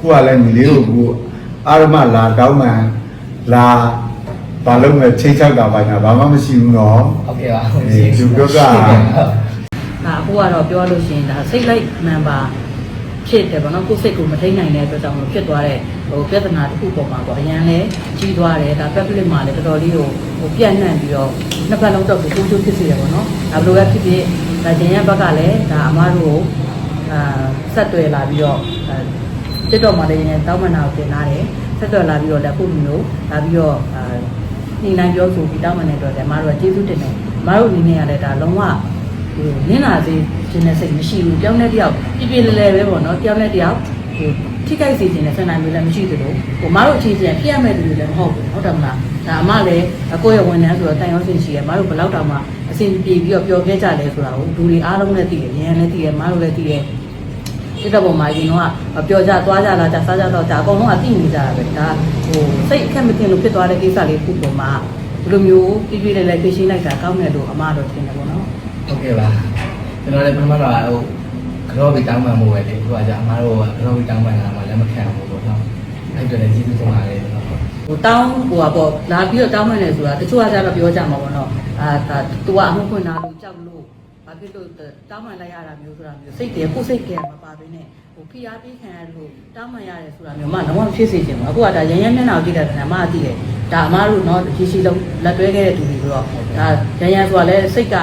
ခုကလည်းညီလေးကိုကိုအာရမလာတောင်းမှန်လာဘာလို့မဲ့ချိန်ချောက်တာပါညာဘာမှမရှိဘူးနော်ဟုတ်ကဲ့ပါအေးသူတို့ကဒါအခုကတော့ပြောလို့ရှိရင်ဒါစိတ်လိုက်မှန်ပါဖြစ်တယ်ဗောနော်ကိုယ်စိတ်ကိုမထိန်နိုင်တဲ့အတွက်ကြောင့်မလို့ဖြစ်သွားတဲ့ဟိုပြဿနာတစ်ခုပေါ်မှာပေါ့အရန်လဲကြီးသွားတယ်ဒါ public မှာလည်းတော်တော်လေးကိုဟိုပြန့်နှံ့ပြီးတော့နှစ်ပတ်လုံးတော့ကိုကိုချိုးဖြစ်စေတယ်ဗောနော်ဒါဘယ်လိုပဲဖြစ်ဖြစ်ဒါကျင်ရဲ့ဘက်ကလည်းဒါအမားတို့ကိုအာဆက်တွေ့လာပြီးတော့ တစ်တော်မှာလည်းရင်တောင်းမနာကိုတင်လာတယ်ဆက်တွေ့လာပြီးတော့လည်းခုမျိုးလာပြီးတော့အာနှိမ့်နိုင်ပြောဆိုပြီးတောင်းမနေတော့တယ်အမားတို့ကကျေးဇူးတင်တယ်အမားတို့အနေနဲ့ကလည်းဒါလုံးဝဟိုနင်းလာစေခြင်းနဲ့စိတ်မရှိဘူးပြောင်းတဲ့တယောက်ပြပြလဲလဲပဲပေါ့နော်ပြောင်းတဲ့တယောက်ဟိုထိခိုက်စေခြင်းနဲ့ဆန္ဒမျိုးလည်းမရှိသလိုဟိုမတို့အချင်းချင်းပြရမဲ့လူတွေလည်းမဟုတ်ဘူးဟုတ်တယ်မလားဒါအမလည်းအကိုရဲ့ဝန်ထမ်းဆိုတော့တိုင်ရောစင်ရှိရမတို့ဘယ်လောက်တောင်မှအဆင်ပြေပြီးတော့ပျော်ခဲ့ကြလဲဆိုတာကိုလူတွေအားလုံးလည်းသိတယ်ရန်လည်းသိတယ်မတို့လည်းသိတယ် ဒီတော့ပုံမှာရင်တော့ပျော်ကြသွားကြလာကြစားကြတော့ကြအကုန်လုံးကသိနေကြတာပဲဒါဟိုစိတ်အခက်မတင်လို့ဖြစ်သွားတဲ့ကိစ္စလေးခုပုံမှာဒီလိုမျိုးပြပြလဲလဲသိရှင်းလိုက်တာကောင်းတယ်လို့အမတို့ထင်တယ်ပေါ့နော်ဟုတ်ကဲ့ပါကျွန်တော်လည်းပထမတော့ဟိုကြောဘီတောင်းပန်မှုပဲလေခုကကြာအမားတို့ကကြောဘီတောင်းပန်တာမှလည်းမခံဘူးပေါ့နော်အဲ့အတွက်လည်းကျေးဇူးတင်ပါတယ်ကျွန်တော်ဟိုတောင်းဟိုပါပေါ့လာပြီးတော့တောင်းမှန်းတယ်ဆိုတာတချို့ကကြတော့ပြောကြမှာပေါ့နော်အာဒါ तू ကအမှုဖွင့်တာလို့ကြောက်လို့ ဘာဖြစ်လို့တောင်းမှန်းလိုက်ရတာမျိုးဆိုတာမျိုးစိတ်တယ်ကိုယ်စိတ်ကမပါဘဲနဲ့ဟိုဖိအားပေးခံရလို့တောင်းမှန်းရတယ်ဆိုတာမျိုးမှတော့မဖြစ်စေချင်ဘူးအခုကဒါရရမျက်နှာကိုကြည့်တဲ့ခါမှအသိတယ်ဒါအမားတို့နော်ရှိရှိလုံးလက်တွဲခဲ့တဲ့သူတွေဆိုတော့ဒါရရဆိုတာလည်းစိတ်က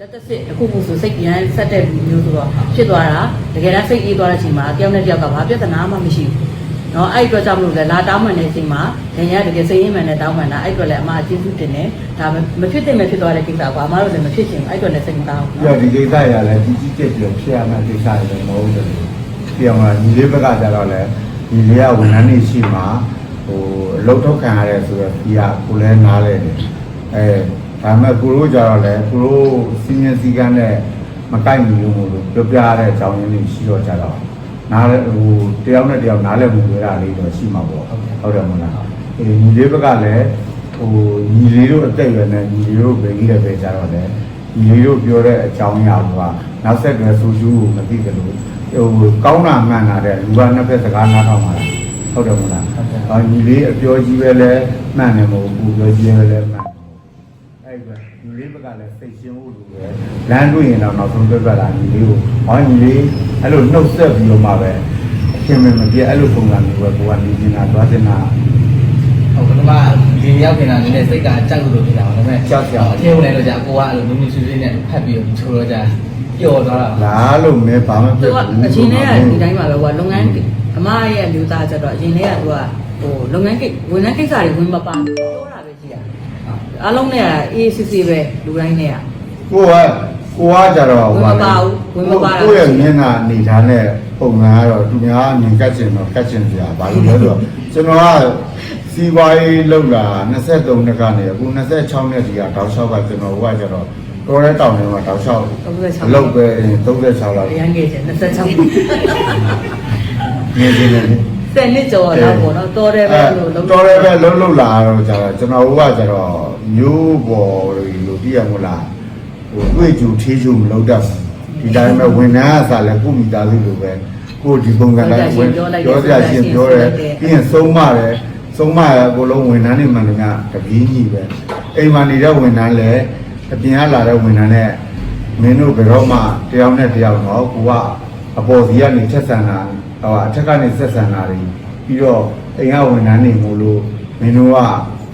လက်သက်စစ်အခုခုဆိုစိတ်ပြန်ဆက်တဲ့လူမျိုးဆိုတော့ဖြစ်သွားတာတကယ်တမ်းစိတ်အေးသွားတဲ့အချိန်မှာတယောက်နဲ့တယောက်ကဘာပြဿနာမှမရှိဘူး နော်အဲ့အတွက်ကြောင့်မလို့လဲလာတောင်းမှန်တဲ့အချိန်မှာခင်ဗျားတကယ်စိတ်ရင်းမှန်နဲ့တောင်းမှန်တာအဲ့အတွက်လည်းအမအကျေးဇူးတင်တယ်ဒါမဖြစ်တဲ့မဖြစ်သွားတဲ့ကိစ္စကွာအမတို့လည်းမဖြစ်ချင်ဘူးအဲ့အတွက်လည်းစိတ်မကောင်းဘူးပြီးတော့ဒီကိစ္စရလည်းကြီးကြီးကျယ်ကျယ်ဖြစ်ရမယ့်ကိစ္စတွေလည်းမဟုတ်ဘူးပြောင်းလာညီလေးဘက်ကကြတော့လည်းညီလေးကဝန်ထမ်းတွေရှိမှဟိုအလုပ်ထုတ်ခံရတယ်ဆိုတော့ဒီကကိုလည်းနားလဲတယ်အဲဒါပေမဲ့ကိုတို့ကြတော့လည်းကိုတို့စီနီယစီကန်းနဲ့မကိုက်ဘူးလို့ပြောပြရတဲ့အကြောင်းရင်းတွေရှိတော့ကြတော့ နားလဲဟိုတယောက်နဲ့တယောက်နားလဲမှုတွေတာလေးတော့ရှိမှာပေါ့ဟုတ်တယ်မဟုတ်လားအဲညီလေးဘက်ကလည်းဟိုညီလေးတို့အသက်အရွယ်နဲ့ညီလေးတို့ဘယ်ကြီးလဲပဲကြတော့လေဒီလေးတို့ပြောတဲ့အကြောင်းအရာကနောက်ဆက်တွဲဆိုကျူးကိုမသိကြလို့ဟိုကောင်းတာမှန်တာတဲ့လူကနှစ်ဖက်စကားနားထောင်ပါလားဟုတ်တယ်မလားဟာညီလေးအပြောကြီးပဲလဲမှန်တယ်မဟုတ်ဘူးပြောကြီးပဲလဲမှန်တယ်အဲ့ဒါညီ လေးဘက်ကလည်းစိတ်ရှင်းဖို့လိုပဲလမ်းတွေ့ရင်တော့နောက်ဆုံးပြတ်လာညီလေးကိုဟောညီလေးအဲ့လိုနှုတ်ဆက်ပြီးတော့မှပဲအခင်မမပြအဲ့လိုပုံစံမျိုးပဲကိုကနေနေတာသွားနေတာဟုတ်ကဲ့ပါဒီရောက်နေတာနည်းနည်းစိတ်ကကြောက်လို့ဖြစ်တာပါဒါပေမဲ့အထင်းဝင်လိုက်တော့ကြာကိုကအဲ့လိုလူမျိုးစုစုနဲ့ဖတ်ပြီးတော့ချိုးတော့ကြာပျော်သွားတာပါလားလို့မဲဘာမှပြသူတ်ကဘူးအချိန်နဲ့ကဒီတိုင်းပါပဲကွာလုပ်ငန်းအမရဲ့လူသားကြတော့အချိန်နဲ့ကသူကဟိုလုပ်ငန်းကိဝန်ထမ်းကိစ္စတွေဝင်မပါပြောတာပဲကြည့်ရ အားလုံးနဲ့အေးစစ်စစ်ပဲလူတိုင်းနဲ့ကကိုကကိုကကြတော့ဝင်မပါဘူးဝင်မပါတာကိုယ့်ရဲ့မျက်နှာအနေထားနဲ့ပုံမှန်ကတော့သူများအမြင်ကတ်ချင်တော့ကတ်ချင်စရာဘာလို့လဲဆိုတော့ကျွန်တော်ကစီးပွားရေးလုပ်တာ23နှစ်ကနေအခု26နှစ်ဒီကတောက်လျှောက်ကကျွန်တော်ကကြတော့တော်တဲ့တောင်တွေမှာတောက်လျှောက်လုပ်ပဲ36လောက်အရန်ကြီးတယ်26နေနေနေဆယ် နှစ်ကျော်တော့ပေါ့နော်တော်တယ်ပဲလို့လုံးတော်တယ်ပဲလုံးလုံးလာတော့ကြတော့ကျွန်တော်ကကြတော့မျိုးပေါ်လို့တည်ရမလားဟိုတွေ့ကြူထေးကြူမလုပ်တတ်ဘူးဒီတိုင်းပဲဝန်ထမ်းအစားလဲကိုမိသားစုလိုပဲကိုဒီပုံစံတိုင်းဝင်ပြောစရာရှင်ပြောတယ်ပြီးရင်ဆုံးမတယ်ဆုံးမရအကုန်လုံးဝန်ထမ်းတွေမှန်တယ်ကတပင်းကြီးပဲအိမ်မှာနေတဲ့ဝန်ထမ်းလည်းအပြင်ကလာတဲ့ဝန်ထမ်းနဲ့မင်းတို့ဘယ်တော့မှတယောက်နဲ့တယောက်တော့ကိုကအပေါ်စီကနေချက်ဆန်တာ ဟိုအထက်ကနေဆက်ဆန်တာတွေပြီးတော့အိမ်ကဝန်ထမ်းတွေမို့လို့မင်းတို့က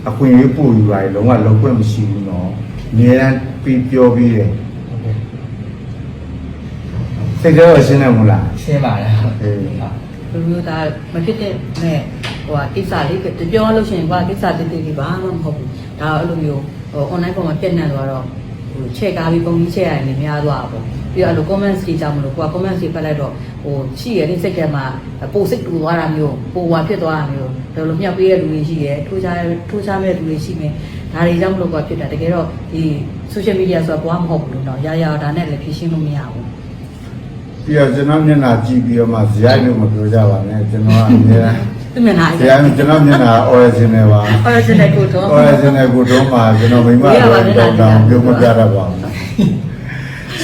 အခွင့်အရေးပို့ယူရတယ်လုံးဝလုံးခွင့်မရှိဘူးနော်အများအားပြီးပြောပြီးတယ်စိတ်ကြောရှင်းတယ်မလားရှင်းပါတယ်ဟုတ်အေးလူမျိုးသားမဖြစ်တဲ့နဲ့ဟိုဟာကိစ္စလေးကပြောလို့ရှိရင်ကွာကိစ္စတိတိလေးဘာမှမဟုတ်ဘူးဒါအဲ့လိုမျိုးဟို online ပေါ်မှာပြည့်နေသွားတော့ဟိုချက်ကားပြီးပုံကြီးချက်ရတယ်နေများသွားတာပေါ့ ပြီးတော့အဲ့လို comments တွေကြောင့်မလို့ကိုက comments တွေဖတ်လိုက်တော့ဟိုရှိရတဲ့စိတ်ထဲမှာပိုစိတ်တူသွားတာမျိုးပိုဝါဖြစ်သွားတာမျိုးဒါလိုမြောက်ပေးတဲ့လူတွေရှိတယ်ထိုးချထိုးချမဲ့လူတွေရှိမယ်ဒါတွေကြောင့်မလို့ကွာဖြစ်တာတကယ်တော့ဒီ social media ဆိုတာဘာမှမဟုတ်ဘူးလို့တော့ရရဒါနဲ့လည်းဖြည့်ရှင်းလို့မရဘူးပြီးတော့ကျွန်တော်မျက်နှာကြည့်ပြီးတော့မှဇယိုက်လို့မပြောကြပါနဲ့ကျွန်တော်ကအများသူမျက်နှာဇယိုက်ကျွန်တော်မျက်နှာ original ပါ original ကိုတော့ original ကိုတော့မှကျွန်တော်မိမတော်တောင်းတောင်းပြောမပြတတ်ပါဘူး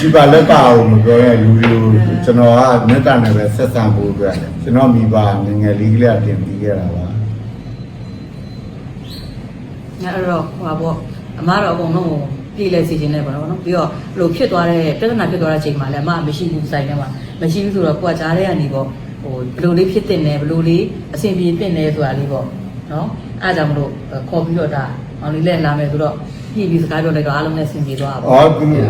စီပါလက်ပါအောင်မပြောရလူတွေကိုကျွန်တော်ကမေတ္တာနဲ့ပဲဆက်ဆံဖို့အတွက်ကျွန်တော်မိဘငယ်ငယ်လေးကလေးတင်ပြီးခဲ့တာပါအဲ့တော့ဟိုပါပေါ့အမတော့အကုန်လုံးကိုပြည်လဲစီခြင်းနဲ့ပေါ့နော်ပြီးတော့ဘလို့ဖြစ်သွားတဲ့ပြဿနာဖြစ်သွားတဲ့အချိန်မှာလည်းအမမရှိဘူးစိုက်ထဲမှာမရှိဘူးဆိုတော့ကိုကကြားထဲကနေပေါ့ဟိုဘလို့လေးဖြစ်တင်တယ်ဘလို့လေးအဆင်ပြေတင်တယ်ဆိုတာလေးပေါ့နော်အားကြောင့်မလို့ခေါ်ပြီးတော့ဒါမောင်လေးလည်းလာမယ်ဆိုတော့ပြည်ပြီးစကားပြောလိုက်တော့အားလုံးနဲ့ဆင်ပြေသွားပါ။ပေါ့အော်သူကို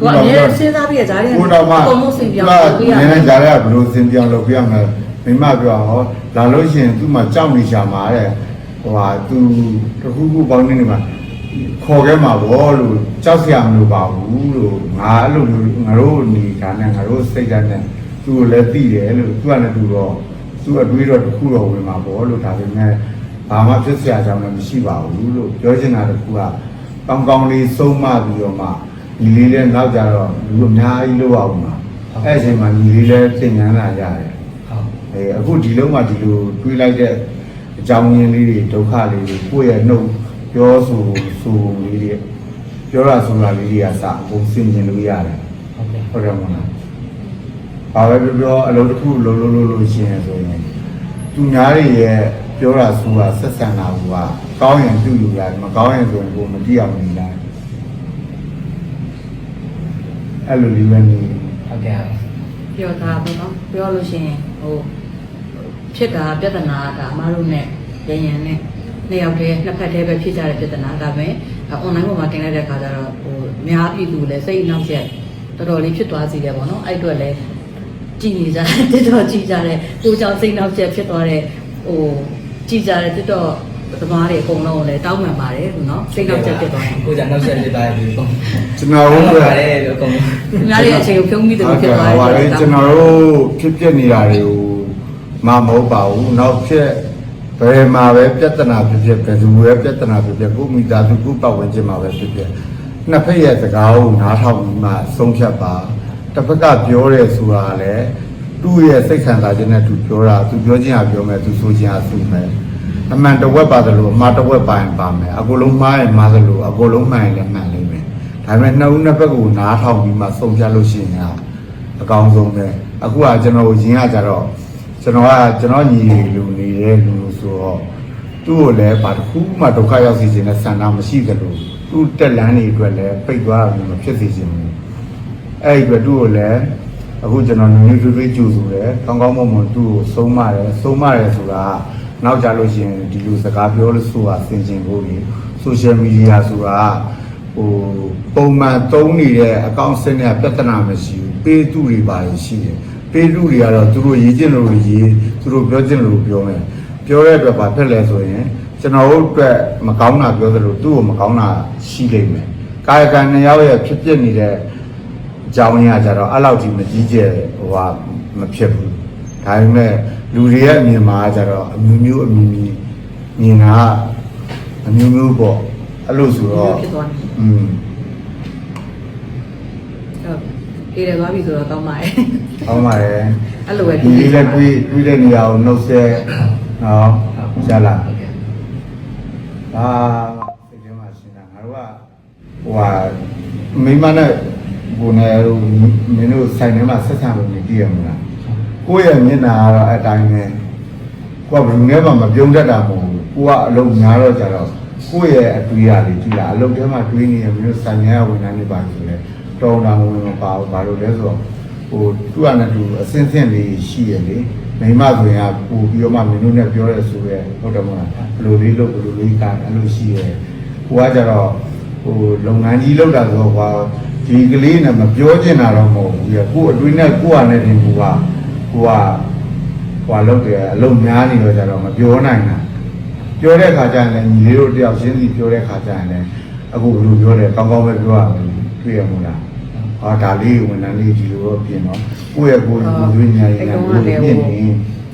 ကအမြဲစဉ်းစားပြီးကြားထဲကနေကိုတော့မှအကုန်လုံးဆင်ပြေအောင်သူလုပ်ပြရကတနယ်ည်းနည်းကြားရဘလို့စင်ပြောင်းလုပ်ပြရမယ်။မိမပြောဟောလာလို့ရှိရင်သူ့မှာကြောက်နေချာမှာတဲ့ဟိုဟာသူတခုခုပေါင်းနေနေမှာခေါ်ခဲ့မှာဗောလို့ကြောက်စရာမလိုပါဘူးလို့ငါအဲ့လိုမျိုးငါတို့နေဒါနဲ့ငါတို့စိတ်ဓာတ်နဲ့သူ့ကိုလည်းသိတယ်လို့သူကလည်းသူတော့သူအတွေးတော့တခုတော့ဝင်မှာဗောလို့ဒါပေမဲ့ဘာမှဖြစ်စရာကြောင်းလည်းမရှိပါဘူးလို့ပြောချင်တာတခုကကောင်းကောင်းလေးဆုံးမပြီးတော့မှ ညီလေးလည်းနောက်ကြတော့လူအများကြီးလို့အောင်မှာအဲ့အချိန်မှာညီလေးလည်းသင်ငန်းလာရတယ်ဟုတ်အဲအခုဒီလုံးမှာဒီလိုတွေးလိုက်တဲ့အကြောင်းရင်းလေးတွေဒုက္ခလေးတွေကိုယ့်ရဲ့နှုတ်ပြောဆိုဆိုလေးတွေပြောရဆိုတာလေးတွေကစအကုန်ဆင်ခြင်လို့ရတယ်ဟုတ်ကဲ့ဟုတ်တယ်မလားဘာပဲပြောပြောအလုပ်တစ်ခုလုံးလုံးလုံးလို့ရှိရင်ဆိုရင်သူများတွေရဲ့ပြောတာဆိုတာဆက်ဆံတာကကောင်းရင်ပြုယူရတယ်မကောင်းရင်ဆိုရင်ကိုမတိအောင်နေလိုက် အဲ့လိုလေးပဲနေဟုတ်ကဲ့ပြောတာပေါ့နော်ပြောလို့ရှိရင်ဟိုဖြစ်တာပြဿနာဒါအမတို့နဲ့ရရန်နဲ့နှစ်ယောက်တည်းနှစ်ဖက်တည်းပဲဖြစ်ကြတဲ့ပြဿနာဒါပဲအွန်လိုင်းပေါ်မှာတင်လိုက်တဲ့ခါကျတော့ဟိုအများပြည်သူလည်းစိတ်နှောက်ရက်တော်တော်လေးဖြစ်သွားစီတယ်ပေါ့နော်အဲ့အတွက်လည်းကြည်နေကြတယ်တော်တော်ကြည်ကြတယ်ကိုကြောင့်စိတ်နှောက်ရက်ဖြစ်သွားတဲ့ဟိုကြည်ကြတဲ့တော်တော် သမားတွေအကုန်လုံးကိုလည်းတောင်းပန်ပါတယ်လို့နော်စိတ်နှောက်ရက်ဖြစ်သွားတယ်ကိုကြနောက်ဆက်ဖြစ်သွားပြီပေါ့ကျွန်တော်တို့ကပါတယ်လို့အကုန်လုံးသူများတွေအချိန်ကိုဖြုံးပြီးတယ်လို့ဖြစ်သွားဟိုတယ်လေကျွန်တော်တို့ဖြစ်ပြနေတာတွေကိုမမဟုတ်ပါဘူးနောက်ဖြစ်ဘယ်မှာပဲပြဿနာဖြစ်ဖြစ်ဘယ်သူပဲပြဿနာဖြစ်ဖြစ်ကိုမိသားစုကိုပတ်ဝန်းကျင်မှာပဲဖြစ်ဖြစ်နှစ်ဖက်ရဲ့စကားကိုနားထောင်ပြီးမှဆုံးဖြတ်ပါတစ်ဖက်ကပြောရဲဆိုတာလည်းသူ့ရဲ့စိတ်ခံစားခြင်းနဲ့သူပြောတာသူပြောခြင်းဟာပြောမယ်သူဆိုခြင်းဟာဆိုမယ် အမှန်တဝက်ပါတယ်လို့အမှားတဝက်ပါရင်ပါမယ်အကုန်လုံးမှားရင်မှားသလိုအကုန်လုံးမှန်ရင်လည်းမှန်လိမ့်မယ်ဒါပေမဲ့နှစ်ဦးနှစ်ဘက်ကိုနားထောင်ပြီးမှဆုံးဖြတ်လို့ရှိရင်အကောင်းဆုံးပဲအခုကကျွန်တော်ရင်းရကြတော့ကျွန်တော်ကကျွန်တော်ညီလူနေတဲ့လူဆိုတော့သူ့ကိုလည်းဘာတစ်ခုမှဒုက္ခရောက်စေခြင်းနဲ့ဆန္ဒမရှိသလိုသူ့တက်လန်းတွေအတွက်လည်းပိတ်သွားတာမျိုးမဖြစ်စေချင်ဘူးအဲ့ဒီအတွက်သူ့ကိုလည်းအခုကျွန်တော်နည်းနည်းတွေးတွေးကြိုဆိုတယ်ကောင်းကောင်းမွန်မွန်သူ့ကိုဆုံးမတယ်ဆုံးမတယ်ဆိုတာက နောက်ကြလို့ရှိရင်ဒီလိုစကားပြောလို့ဆိုတာဆင်ခြင်ဖို့ကြီးဆိုရှယ်မီဒီယာဆိုတာကဟိုပုံမှန်သုံးနေတဲ့အကောင့်စနစ်ကပြဿနာမရှိဘူးပေးသူတွေပါရှိတယ်ပေးသူတွေကတော့သူတို့ရေးကျင်လို့ရေးသူတို့ပြောကျင်လို့ပြောမယ်ပြောတဲ့အတွက်ဘာဖြစ်လဲဆိုရင်ကျွန်တော်တို့အတွက်မကောင်းတာပြောသလိုသူ့ကိုမကောင်းတာရှိလိမ့်မယ်ကာယကံနှစ်ယောက်ရဲ့ဖြစ်ဖြစ်နေတဲ့အကြောင်းရင်းကကြတော့အဲ့လောက်ကြီးမကြီးကျယ်ဟိုဟာမဖြစ်ဘူး ဒါပေမဲ့လူတွေရဲ့အမြင်မှာကကြတော့အမျိုးမျိုးအမျိုးမျိုးမြင်တာကအမျိုးမျိုးပေါ့အဲ့လိုဆိုတော့ဖြစ်သွားတယ်อืมဟုတ်ပြေတယ်သွားပြီဆိုတော့ကောင်းပါရဲ့ဟောင်းပါတယ်အဲ့လိုပဲဒီလေးလည်းတွေးတွေးတဲ့နေရာကိုနှုတ်ဆက်နော်ရှာလာဟုတ်ကဲ့အာစိတ်ထဲမှာရှင်းတာငါတို့ကဟိုဟာမိမနဲ့ဘုန်းနဲ့မင်းတို့ဆိုင်ထဲမှာဆက်ဆံလို့နေကြည့်ရမလား ကိုယ့်ရဲ့မျက်နှာကတော့အတိုင်းပဲကိုကဘယ်သူနဲ့မှမပြုံးတတ်တာမဟုတ်ဘူးကိုကအလုံးများတော့ကြတော့ကိုယ့်ရဲ့အတွေ့အကြုံကြည့်လာအလုံးထဲမှာတွေးနေရမင်းတို့ဆိုင်ထဲကဝန်ထမ်းတွေပါဆိုလဲတောင်းတဝင်မပါဘူးဘာလို့လဲဆိုတော့ဟိုသူ့အနဲ့သူအစင်းစင်းလေးရှိရလေမိမဆိုရင်ကပို့ပြီးတော့မှမင်းတို့နဲ့ပြောရဲဆိုရဲဟုတ်တယ်မလားဘယ်လိုလေးလုပ်ဘယ်လိုလေးကအဲ့လိုရှိရဲကိုကကြတော့ဟိုလုပ်ငန်းကြီးလုပ်တာဆိုတော့ကွာဒီကလေးနဲ့မပြောချင်တာတော့မဟုတ်ဘူးပြကို့အတွင်းနဲ့ကိုယ့်အနေနဲ့တင်ကူက ကိုကဟွာလုပ်တယ်အလုံးများနေတော့ကြတော့မပြောနိုင်တာပြောတဲ့ခါကျရင်လည်းညီလေးတို့တယောက်ချင်းစီပြောတဲ့ခါကျရင်လည်းအခုဘယ်လိုပြောလဲကောင်းကောင်းပဲပြောရမယ်တွေ့ရမို့လားဟောဒါလေးဝန်ထမ်းလေးဒီလိုတော့ပြင်တော့ကိုယ့်ရဲ့ကိုယ်ကိုယ်သွင်းညာရည်နဲ့ကိုယ်ပြင်နေ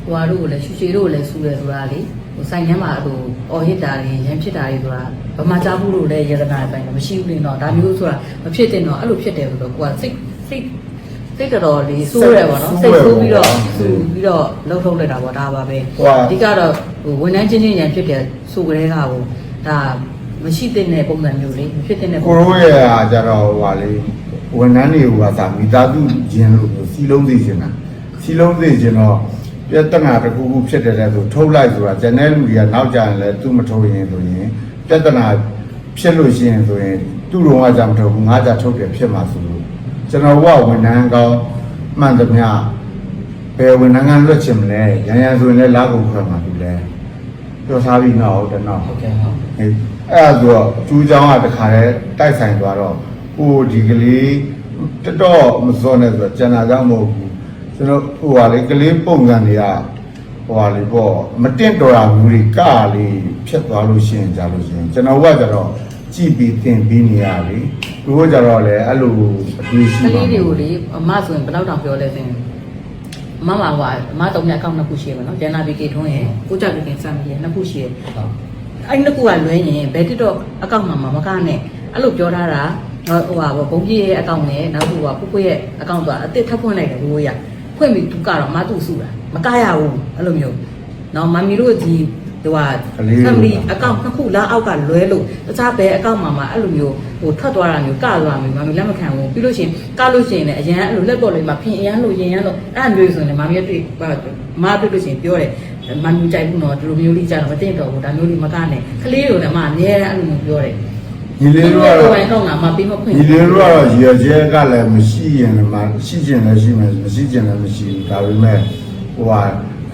ဟိုဟာတို့ကိုလည်းရှူရှည်တို့ကိုလည်းစူတယ်ဆိုတာလေဟိုဆိုင်ထဲမှာဟိုအော်ဟစ်တာတွေရန်ဖြစ်တာတွေဆိုတာဗမာကြားဘူးလို့လည်းယရနာပိုင်းတော့မရှိဘူးလေတော့ဒါမျိုးဆိုတာမဖြစ်တင်တော့အဲ့လိုဖြစ်တယ်ဆိုတော့ကိုကစိတ်စိတ် စိတ်တော်တော်လေးစိုးရပါတော့စိတ်ဆိုးပြီးတော့စူပြီးတော့လှုပ်ထုတ်လိုက်တာပေါ့ဒါပါပဲအဓိကတော့ဟိုဝန်ထမ်းချင်းချင်းရန်ဖြစ်တယ်ဆိုကြတဲ့ကဟိုဒါမရှိတဲ့ပုံစံမျိုးလေးမဖြစ်တဲ့ပုံကိုရိုးရဲ့ဟာကြတော့ဟိုဟာလေးဟိုဝန်ထမ်းတွေကသာမိသားစုချင်းလို့မျိုးစီလုံးသိချင်တာစီလုံးသိချင်တော့ပြဿနာတစ်ခုခုဖြစ်တယ်လဲဆိုထုတ်လိုက်ဆိုတာကျန်တဲ့လူတွေကနောက်ကြရင်လည်းသူမထုတ်ရင်ဆိုရင်ပြဿနာဖြစ်လို့ရှိရင်ဆိုရင်သူ့တော်ကကြောင့်မထုတ်ဘူးငါကြထုတ်တယ်ဖြစ်မှာဆိုလို့ ကျွန်တော်ဝဝန်ထမ်းကောင်းမှန်သမျှဘယ်ဝန်ထမ်းကလွတ်ချင်မလဲရန်ရန်ဆိုရင်လည်းလာကုန်ခွဲမှာပြီလဲပြောထားပြီးတော့တနောက်ဟုတ်ကဲ့ဟုတ်အဲ့အဲ့ဆိုတော့ကျူးချောင်းကတခါလဲတိုက်ဆိုင်သွားတော့ဟိုဒီကလေးတတော့မစောနဲ့ဆိုတော့ကျန်တာကြောင့်မဟုတ်ဘူးကျွန်တော်ဟိုဟာလေကလေးပုံစံတွေကဟိုဟာလေပေါ့မတင့်တော်တာမူတွေကလေးဖြစ်သွားလို့ရှိရင်ကြာလို့ရှိရင်ကျွန်တော်ကကြတော့ ကြည်ပြီးတင်ပြီးနေရလေသူကကြတော့လေအဲ့လိုအတွေ့ရှိကပါလေးတွေကိုလေအမဆိုရင်ဘယ်တော့တောင်ပြောလဲဆိုရင်အမမဟွာအမတုံးမြအကောင့်နှစ်ခုရှိရမယ်နော်ဂျန်နာဘီကေထွန်းရဲ့ကိုကြကခင်စမ်းပြီးနှစ်ခုရှိရဟုတ်အဲ့နှစ်ခုကလွဲရင်ဘယ်တစ်တော့အကောင့်မှာမကနဲ့အဲ့လိုပြောထားတာဟိုဟာဘုံကြီးရဲ့အကောင့်နဲ့နောက်တစ်ခုကဖူဖူရဲ့အကောင့်ဆိုတာအစ်စ်ထပ်ဖွင့်လိုက်တယ်ဘိုးရဖွင့်ပြီးသူကတော့မသူ့စုတာမကရဘူးအဲ့လိုမျိုးနော်မမီတို့ဒီ ဟိုဟာ family အကောင့်နှစ်ခုလားအောက်ကလွဲလို့တခြားဘယ်အကောင့်မှာမှအဲ့လိုမျိုးဟိုထွက်သွားတာမျိုးကသွားမျိုးမမီလက်မခံဘူးပြီးလို့ရှိရင်ကလို့ရှိရင်လည်းအရန်အဲ့လိုလက်ပေါ်လေးမှာဖင်အရန်လို့ရင်ရန်လို့အဲ့လိုမျိုးဆိုရင်လည်းမမီတွေ့မတွေ့လို့ရှိရင်ပြောတယ်မမီကြိုက်ဘူးနော်ဒီလိုမျိုးလေးကြတော့မသိတော့ဘူးဒါမျိုးလေးမကနဲ့ကလေးတွေလည်းမအများအဲ့လိုမျိုးပြောတယ်ညီလေးတို့ကတော့ဘယ်ကောင်းတာမပြီးမဖွင့်ညီလေးတို့ကတော့ရည်ရွယ်ချက်ကလည်းမရှိရင်လည်းမရှိကျင်လည်းရှိမယ်မရှိကျင်လည်းမရှိဘူးဒါပေမဲ့ဟိုဟာ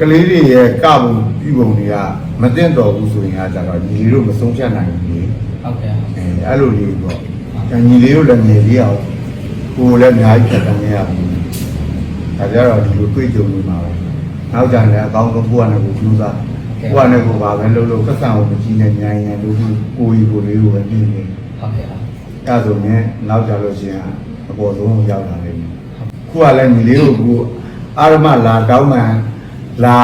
ကလေးတွေရဲ့ကပုံပြုပုံတွေကမတင်တော်ဘူးဆိုရင်ကကြတော့ညီလေးတို့မဆုံးဖြတ်နိုင်ဘူးလေဟုတ်ကဲ့အဲအဲ့လိုလေးပေါ့ဒါညီလေးတို့လည်းငယ်လေးအောင်ကိုယ်လည်းအများကြီးဖြတ်တန်းရဘူးဒါကြတော့ဒီလိုတွေ့ကြုံနေမှာပဲနောက်ကြရင်လည်းအကောင်းဆုံးကိုယ့်အနေကိုကြိုးစားကိုယ့်အနေကိုပါပဲလှုပ်လို့ကဆန်ကိုမကြည့်နဲ့ညံရံလို့ကိုယ်ကြီးကိုယ်လေးကိုပဲနေနေဟုတ်ကဲ့ဟုတ်အဲ့ဆိုရင်နောက်ကြလို့ရှိရင်အပေါ်ဆုံးရောက်လာလိမ့်မယ်ခုကလည်းညီလေးတို့ကအာရမလာတောင်းမှန် လာ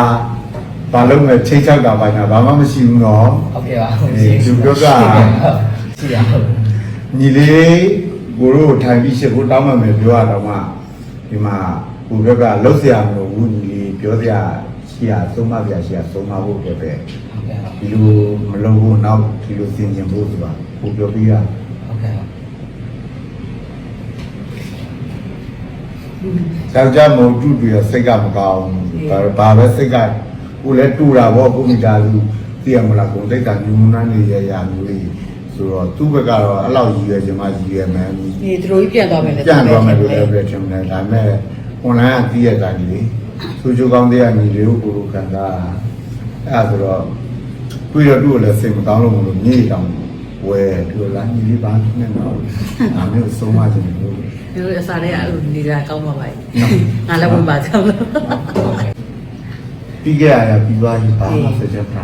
ဘာလို့လဲချိန်ချောက်တာပါညာဘာမှမရှိဘူးနော် ဟုတ်ကဲ့ပါ အေးသူတို့က ရှိရဟုတ် ညီလေးကိုတို့ထိုင်ပြီးရှစ်ကိုတောင်းမှန်မယ်ပြောရတော့မှဒီမှာကိုဘက်ကလှုပ်เสียမလို့ဘူးညီလေးပြောเสียရှိရသုံးမပြရှိရသုံးမဖို့ပဲပဲ ဟုတ်ကဲ့ဟုတ် ဒီလိုမလုပ်ဘူးနောက်ဒီလိုသင်ကျင်ဖို့ဆိုတာကိုပြောပြရ ဟုတ်ကဲ့ ယောက်ျားမဟုတ်တူတူရစိတ်ကမကောင်းဘူးဘာဘာပဲစိတ်ကကိုလည်းတူတာပေါ့ကိုမိသားစုသိရမလားကိုတိတ်တာညူနန်းနေရရမျိုးလေးဆိုတော့သူ့ဘက်ကတော့အဲ့လောက်ရည်ရွယ်ချင်မှရည်ရွယ်မယ်ဒီသူတို့ကြီးပြန်သွားမယ်လေပြန်သွားမယ်လို့လည်းပြောချင်တယ်ဒါပေမဲ့ online ကသိရတာကြီးလေသူချိုးကောင်းတဲ့ညီလေးကိုကိုလိုခံတာအဲ့ဒါဆိုတော့တွေ့တော့သူ့ကိုလည်းစိတ်မကောင်းလို့မလို့ညည်းတောင် ဝဲသူလာညီလေးပါနဲ့တော့ဒါမျိုးဆုံးမချင်တယ်လို့ဒီလိုအစားတွေကအဲ့လိုနေတာကောင်းပါပါငါလည်းဝင်ပါကြောင်းလို့ပြီးခဲ့ရပြီးသွားပြီပါမဆက်ချက်တာ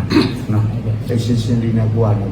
နော်ဆက်ရှင်းရှင်းလေးနဲ့ပွားနေ